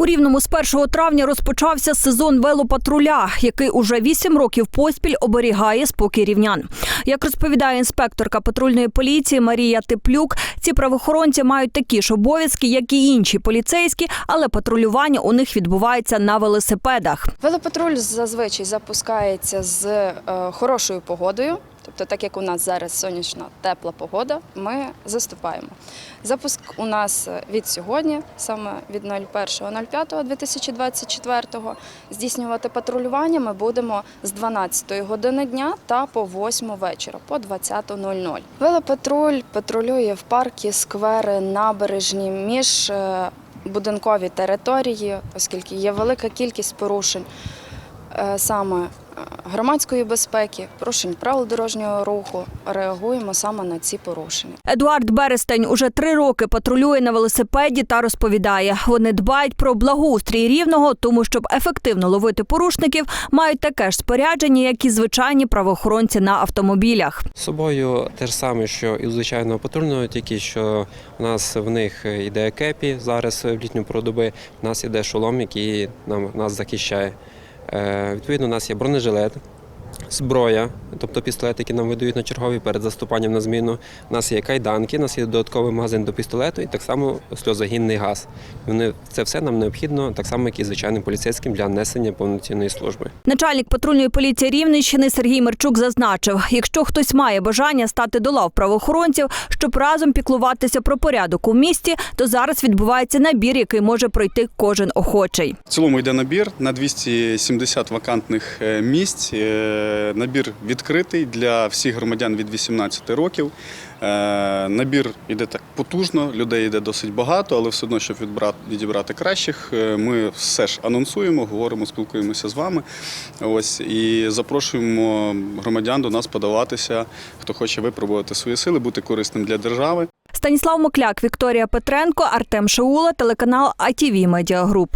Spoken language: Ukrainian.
У рівному з 1 травня розпочався сезон велопатруля, який уже вісім років поспіль оберігає спокій рівнян. Як розповідає інспекторка патрульної поліції Марія Теплюк, ці правоохоронці мають такі ж обов'язки, як і інші поліцейські, але патрулювання у них відбувається на велосипедах. Велопатруль зазвичай запускається з е, хорошою погодою. Тобто, так як у нас зараз сонячна тепла погода, ми заступаємо. Запуск у нас від сьогодні, саме від 01.05.2024, здійснювати патрулювання ми будемо з 12 години дня та по 8 вечора, по 20.00. Велопатруль патрулює в парки, сквери, набережні, між е, будинкові території, оскільки є велика кількість порушень е, саме е, громадської безпеки, порушень правил дорожнього руху. Реагуємо саме на ці порушення. Едуард Берестень уже три роки патрулює на велосипеді та розповідає, вони дбають про благоустрій рівного, тому щоб ефективно ловити порушників, мають таке ж спорядження, як і звичайні правоохоронці на автомобілях. З собою те ж саме, що і у звичайного патрульного, тільки що у нас в них йде кепі зараз в літню пору доби, у нас іде шолом, який нам нас захищає. Е, відповідно, у нас є бронежилет, зброя, тобто пістолет, який нам видають на чергові перед заступанням на зміну. У нас є кайданки, у нас є додатковий магазин до пістолету і так само сльозогінний газ. Вони це все нам необхідно, так само, як і звичайним поліцейським для несення повноцінної служби. Начальник патрульної поліції Рівненщини Сергій Мерчук зазначив, якщо хтось має бажання стати до лав правоохоронців, щоб разом піклуватися про порядок у місті, то зараз відбувається набір, який може пройти кожен охочий. В цілому йде набір на 270 вакантних е, місць. Набір відкритий для всіх громадян від 18 років. Е, Набір йде так потужно, людей йде досить багато, але все одно, щоб відібрати кращих, е, ми все ж анонсуємо, говоримо, спілкуємося з вами. Ось і запрошуємо громадян до нас подаватися, хто хоче випробувати свої сили, бути корисним для держави. Станіслав Мокляк, Вікторія Петренко, Артем Шаула, телеканал Media Group.